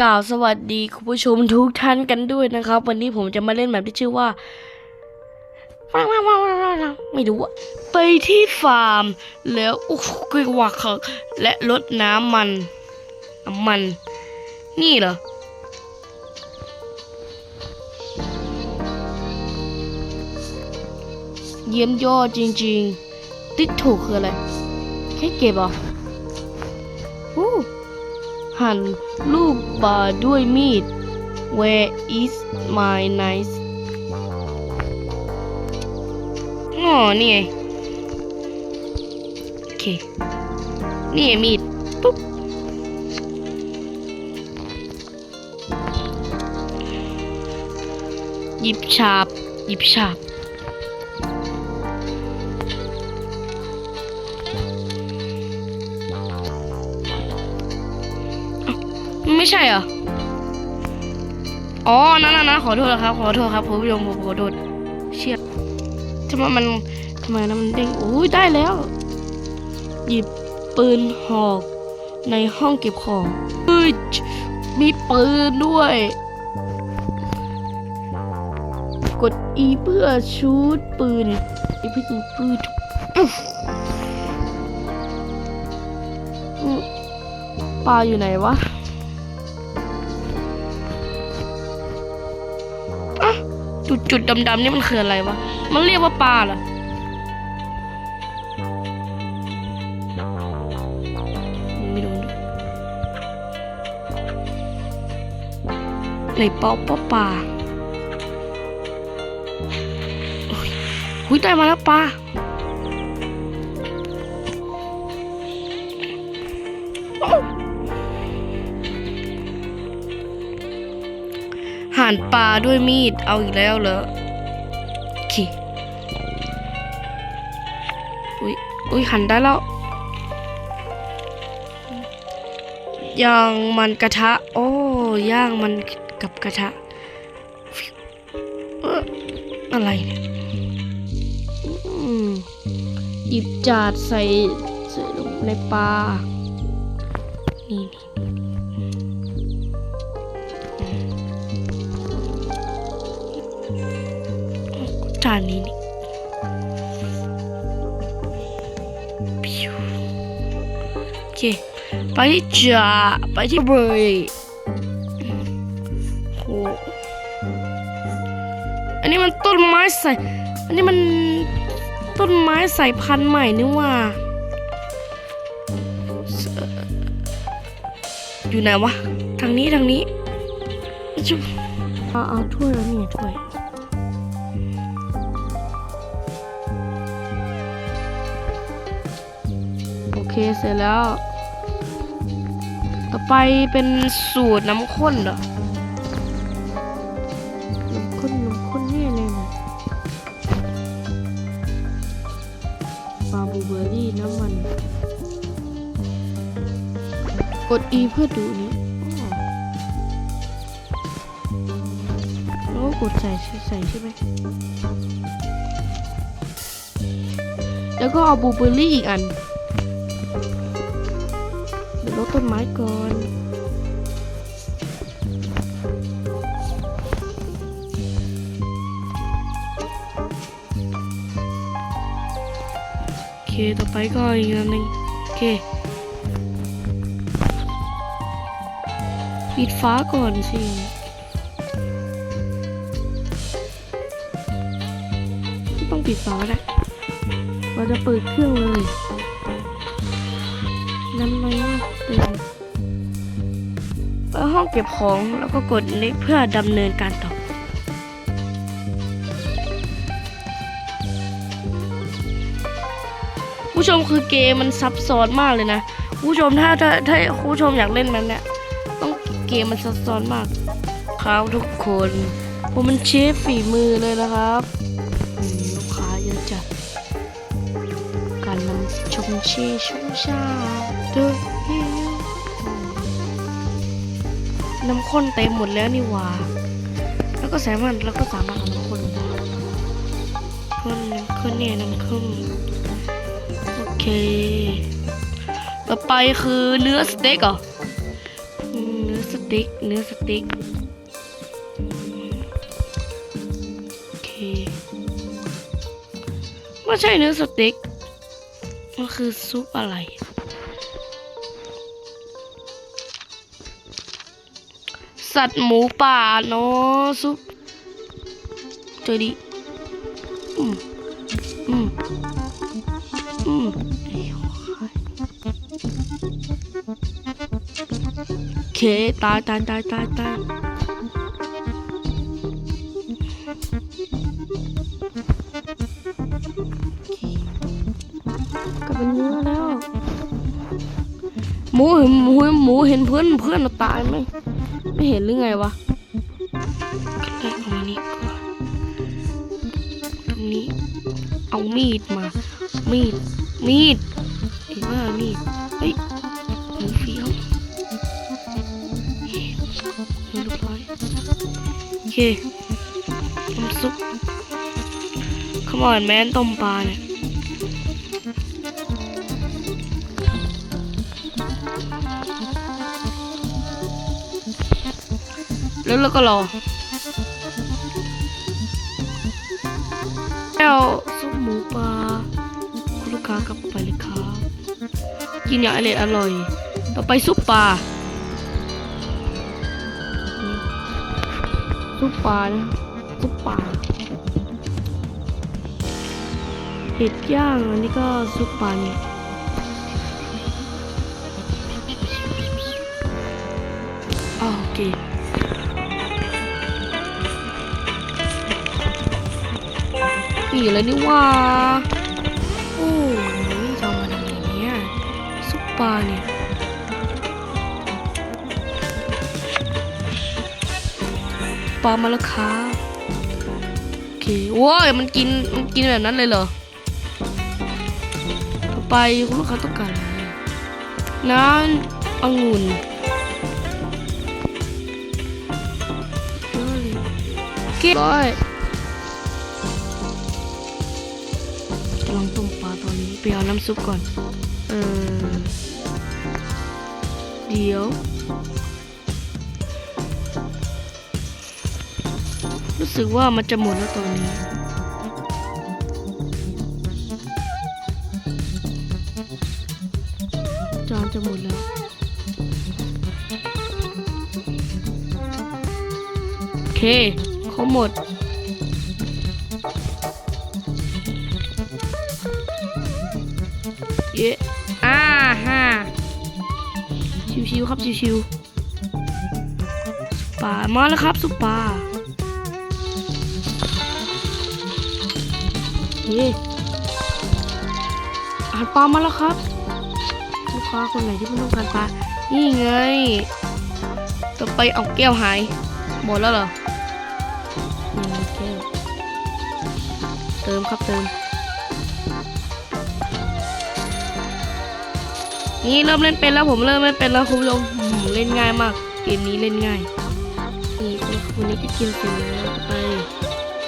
กล่าวสวัสดีคุณผู้ชมทุกท่านกันด้วยนะครับ วันนี้ผมจะมาเล่นแบบที่ชื่อว่า ไม่รู้อะไปที่ฟาร์ม แล้วโอ้โหกว่าเขาและรดน้ำมันน้ำมัน นี่เหรอเยี่ยมยอดจริง ๆ ติ๊กถูกคืออะไรแค่เก็บเหรออู้ หั่นลูกบาด้วยมีด Where is my knife อ๋อนี่ไงโอเค นี่ไงมีด ปุ๊บ หยิบฉาบ หยิบฉาบ ไม่ใช่เหรอ อ๋อนั่นนะขอโทษนะครับ ขอโทษครับผมผู้ชมผมขอโทษเชี่ยทำไมมันทำไมนะมันเด้งโอ้ยได้แล้ว หยิบปืนหอกในห้องเก็บของเฮ้ยมีปืนด้วย กด E เพื่อชูดปืน E เพื่อยิงปืนปลาอยู่ไหนวะ จุดดำๆนี่มันคืออะไรวะ มันเรียกว่าปลาเหรอ ไม่รู้ในเป้าป้าปลาหุ้ยหุยได้มาแล้วปลา หั่นปลาด้วยมีดเอาอีกแล้วเหรอโอเคอุ้ยอุ้ยหั่นได้แล้วย่างมันกระทะ โอ้ย่างมันกับกระทะเอ๊ะอะไรเนี่ยหยิบจาดใส่ใส่ลงในปลานี่นี่ จานนี้โอเคไปที่จ่าไปที่เบยโหอันนี้มันต้นไม้ใส่อันนี้มันต้นไม้ใส่พันธุ์ใหม่นี่ว่า อยู่ไหนวะ ทางนี้ทางนี้จุ๊บเอาเอาถ้วยแล้วนี่ถ้วย เคเสร็จแล้ว ต่อไปเป็นสูตรน้ำข้นเหรอ น้ำข้นน้ำข้นนี่เลยนะปลาบูเบอรี่น้ำมัน กด E เพื่อดูนี้แล้วก็กดใส่ใส่ใช่ไหมแล้วก็เอาบูเบอร์รี่อีกอัน ต้นไม้ก่อนโอเคต่อไปก็อีกอันหนึงโอเคปิดฟ้าก่อนสิต้องปิดฟ้าแล้วเราจะเปิดเครื่องเลย น้ำน้อยมากเตือนเปิดห้องเก็บของแล้วก็กดเล็กเพื่อดำเนินการต่อผู้ชมคือเกมมันซับซ้อนมากเลยนะผู้ชมถ้าถ้าถ้าผู้ชมอยากเล่นมันเนี่ยต้องเกมมันซับซ้อนมากครับทุกคนผมมันเชฟฝีมือเลยนะครับลูกค้าเยอะจัด นำชมเชชมชาเด้อยน้ำข้นเต็มหมดแล้วนี่หว่า แล้วก็สามารถแล้วก็สามารถเอาน้ำข้นได้ข้นน้ำข้นเนี่ยน้ำข้นโอเค ต่อไปคือเนื้อสเต็กเหรอเนื้อสเต็กเนื้อสเต็กโอเคไม่ใช่เนื้อสเต็ก มันคือซุปอะไร สัตว์หมูป่าเนาะซุปเจอดิอืมอืมอืมเอ้ยโอเคตายตายตายตายตาย หมูเห็นหมูหมูเห็นเพื่อนเพื่อนเราตายไหมไม่เห็นหรือไงวะแรกเอานี้ก่อนตรงนี้ เอามีดมา มีด มีดเห็นว่ามีดเฮ้ยหมูเฟี้ยวเฮ้ยเรียบร้อยโอเคน้ำซุปขมอนแมนต้มปลาเนี่ย แล้วเราก็รอแล้วซุปหมูปลาคุณลูกค้ากลับไปเลยครับกินอย่างอร่อยอร่อย ต่อไปซุปปลาซุปปลานะซุปปลาเห็ดย่างอันนี้ก็ซุปปลาเนี่ยโอเค นี่เลยนี่ว่าโอ้ยจะมาทำอย่างนี้ซุปปลาเนี่ยปลามาแล้วครับโอเคว้ยมันกินมันกินแบบนั้นเลยเหรอต่อไปคุณลูกค้าต้องการอะไรน้ำองุ่นเก็บร้อย จะลองต้มปลาตอนนี้ไปเอาน้ำซุปก่อน เออเดี๋ยว รู้สึกว่ามันจะหมดแล้วตอนนี้จานจะหมดแล้วโอเคเขาหมดาฮะชิวๆครับชิวๆปลามาแล้วครับสุปลาเย่อาหารปลามาแล้วครับลูกค้าคนไหนที่ไม่ต้องการปลานี่ไงต่อไปเอาแก้วหายหมดแล้วเหรอเติมครับเติม นี่เริ่มเล่นเป็นแล้วผมเริ่มเล่นเป็นแล้วคุณผู้ชมเล่นง่ายมาก เกมนี้เล่นง่าย นี่คนนี้ก็กินสร็จแล้วไป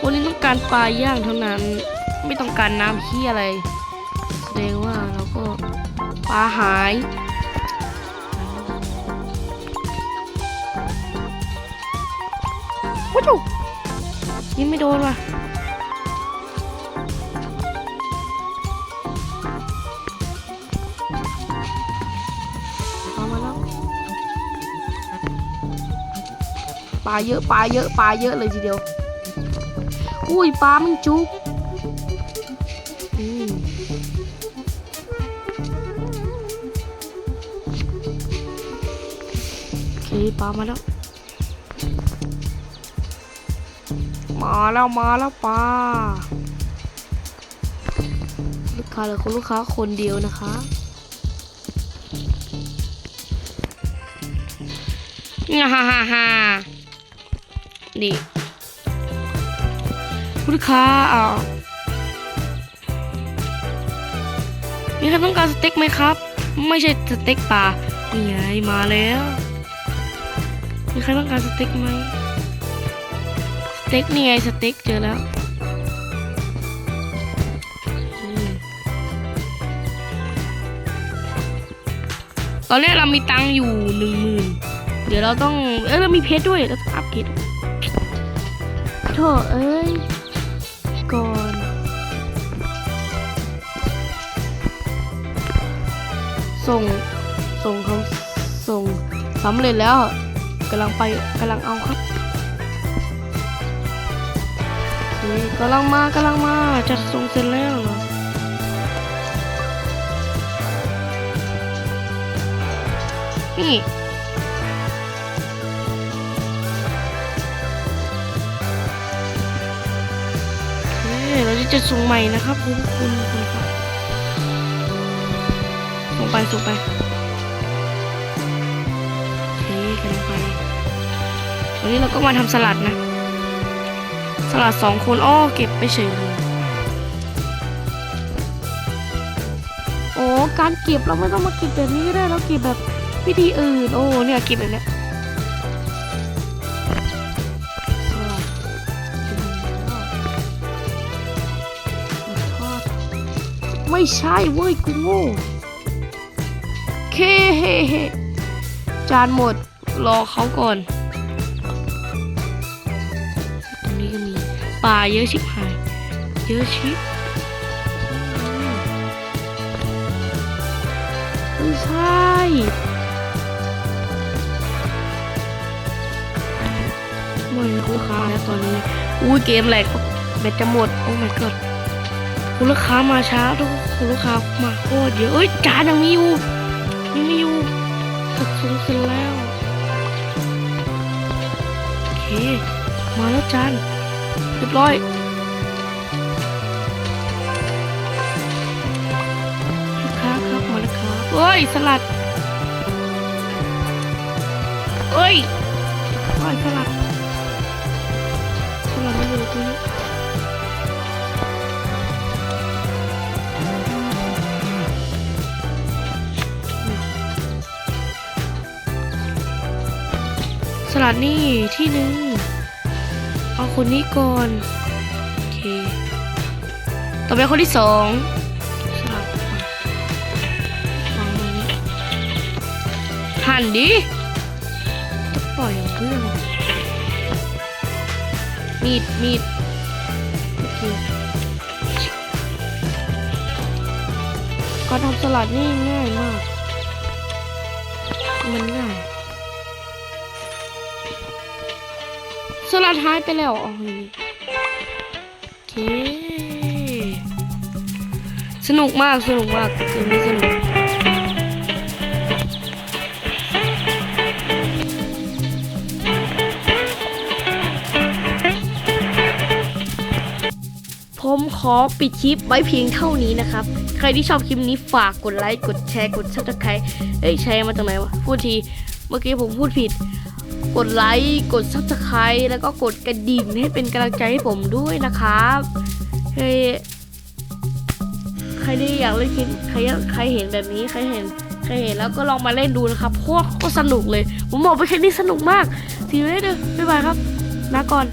คนนี้ต้องการปลาย่างเท่านั้น ไม่ต้องการน้ำขี้อะไร แสดงว่าเราก็ปลาหายว้าวยิงไม่โดนว่ะ ลาเยอะปลาเยอะปลาเยอะเลยทีเดียว อุ้ยปลามันจุกโอเคปลามาแล้ว มาแล้วมาแล้วปลาลูกค้าเลือคนลูกค้าคนเดียวนะคะฮ่าฮ่าฮ่า นี่คุณลูกค้าเอามีใครต้องการสเต็กไหมครับ ไม่ใช่สเต็กปลานี่ไงมาแล้ว มีใครต้องการสเต็กไหมสเต็กนี่ไงสเต็กเจอแล้วตอนนี้เรามีตังค์อยู่หนึ่งหมื่นเดี๋ยวเราต้อง เอ้ยเรามีเพชรด้วยเรา โธ่เอ้ย ก่อน ส่ง ส่งเขาส่งสำเร็จแล้วกำลังไปกำลังเอาครับกำลังมากำลังมาจัดส่งเสร็จแล้วเหรอนี่ เฮ้ยเราจะส่งใหม่นะครับคุณคุณคุณครับส่งไปส่งไปเคกันไปวันนี้เราก็มาทำสลัดนะ สลัดสองคนอ้อเก็บไปเฉยเลยโอ้การเก็บเราไม่ต้องมาเก็บแบบนี้ก็ได้เราเก็บแบบวิธีอื่นโอ้เนี่ยเก็บแบบเนี้ย ไม่ใช่เว้ยกูโง่เคเฮเฮจานหมดรอเขาก่อน ตรงนี้ก็มีปลาเยอะชิบหาย เยอะชิบอืมไม่ใช่ไม่ลูกค้าแล้วตอนนี้ อุ้ยเกมแหลกแบตจะหมด โอ้ my god คุณลูกค้ามาช้าทุกคุณลูกค้ามาโคตรเยอะเอ้ยจานยังมีอยู่ยังมีอยู่ตัดสูงเสร็จแล้วโอเคมาแล้วจานเรียบร้อยลูกค้าครับมาแล้วครับเอ้ยสลัดเอ้ยเอ้ยสลัดสลัดมาอยู่ตรงนี้ ลัดนี่ที่หนึ่งเอาคนนี้ก่อนโอเคต่อไปคนที่สองสลับวางตรงนี้หั่นดิจะปล่อย่างเพื่อนมีดมีดโอเคการทำสลัดนี่ง่ายมากมันง่าย สลัดหายไปแล้วอ๋อโอเค สนุกมากสนุกมากเกมนี้สนุกผมขอปิดคลิปไว้เพียงเท่านี้นะครับ ใครที่ชอบคลิปนี้ฝากกดไลค์ กดแชร์ กดซับสไครต์เอ้ยแชร์มาจากไหนวะ พูดที เมื่อกี้ผมพูดผิด กดไลค์กดซับสไครต์แล้วก็กดกระดิ่งให้เป็นกำลังใจให้ผมด้วยนะครับเฮ้ใครได้อยากเล่นคลิปใครใครเห็นแบบนี้ใครเห็นใครเห็นแล้วก็ลองมาเล่นดูนะครับโคตรโคตรสนุกเลย ผมบอกไปแค่นี้สนุกมาก see you later บ๊ายบายครับลาก่อน